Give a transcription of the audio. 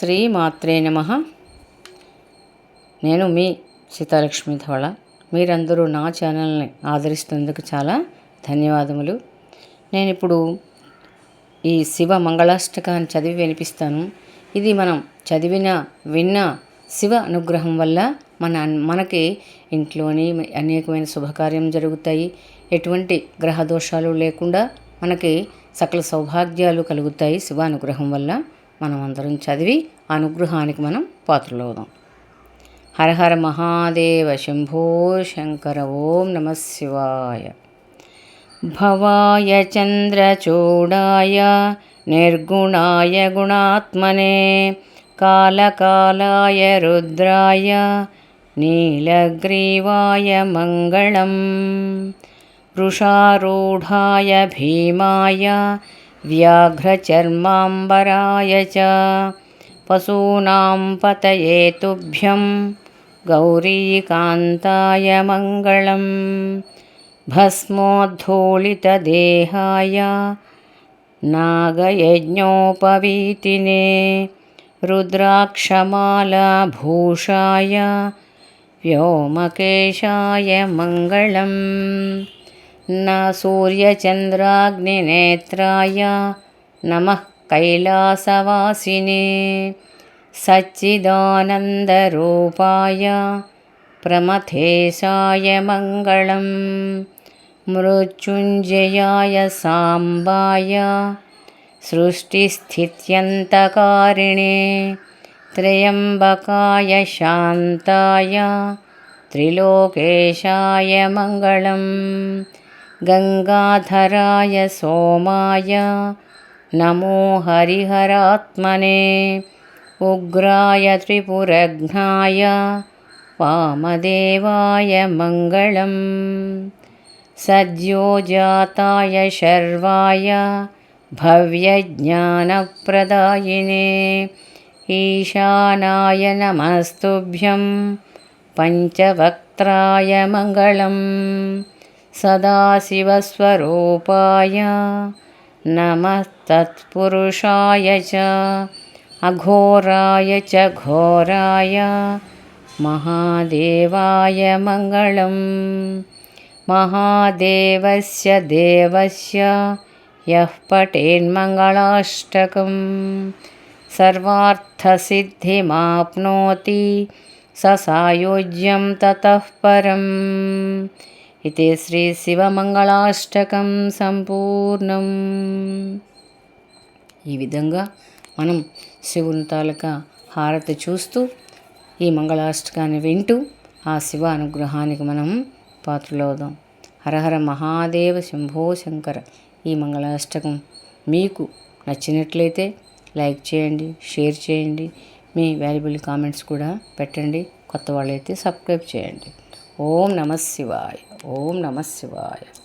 శ్రీ మాత్రే నమ. నేను మీ సీతాలక్ష్మి ధవళ. మీరందరూ నా ఛానల్ని ఆదరిస్తున్నందుకు చాలా ధన్యవాదములు. నేను ఇప్పుడు ఈ శివ మంగళాష్టకాన్ని చదివి వినిపిస్తాను. ఇది మనం చదివిన విన్న శివ అనుగ్రహం వల్ల మన మనకి ఇంట్లోని అనేకమైన శుభకార్యం జరుగుతాయి. ఎటువంటి గ్రహ దోషాలు లేకుండా మనకి సకల సౌభాగ్యాలు కలుగుతాయి శివ అనుగ్రహం వల్ల. మనం అందరం చదివి అనుగ్రహానికి మనం పాత్రలవుదాం. హరహర మహాదేవ శంభో శంకర ఓం నమ శివాయ. భవాయ చంద్రచూడాయ నిర్గుణాయ గుణాత్మనే కాలకాలాయ రుద్రాయ నీలగ్రీవాయ మంగళం. వృషారూఢాయ భీమాయ व्याघ्रचर्माम्बराय च पशूनां पतये तुभ्यं गौरीकान्ताय मङ्गलं भस्मोद्धूलितदेहाय नागयज्ञोपवीतिने रुद्राक्षमालाभूषाय व्योमकेशाय मङ्गलम् न सूर्यचन्द्राग्निनेत्राय नमः कैलासवासिने सच्चिदानन्दरूपाय प्रमथेशाय मङ्गलं मृत्युञ्जयाय साम्बाय सृष्टिस्थित्यन्तकारिणे त्र्यम्बकाय शान्ताय त्रिलोकेशाय मङ्गलम् गङ्गाधराय सोमाय नमो हरिहरात्मने उग्राय त्रिपुरघ्नाय वामदेवाय मङ्गलम् सद्योजाताय शर्वाय भव्यज्ञानप्रदायिने ईशानाय नमस्तुभ्यं पञ्चवक्त्राय मङ्गलम् सदाशिवस्वरूपाय नमः तत्पुरुषाय च अघोराय च घोराय महादेवाय मङ्गलं महादेवस्य देवस्य यः पठेन्मङ्गलाष्टकं सर्वार्थसिद्धिमाप्नोति स सायुज्यं ततः परम् ఇది శ్రీ శివమంగళాష్టకం సంపూర్ణం ఈ విధంగా మనం శివుని తాలూకా హారతి చూస్తూ ఈ మంగళాష్టకాన్ని వింటూ ఆ శివ అనుగ్రహానికి మనం పాత్రలవుదాం. హరహర మహాదేవ శంభో శంకర. ఈ మంగళాష్టకం మీకు నచ్చినట్లయితే లైక్ చేయండి షేర్ చేయండి మీ వాల్యుబుల్ కామెంట్స్ కూడా పెట్టండి కొత్త వాళ్ళైతే సబ్స్క్రైబ్ చేయండి. ఓం నమ శివాయ్. ఓం నమ శివాయ.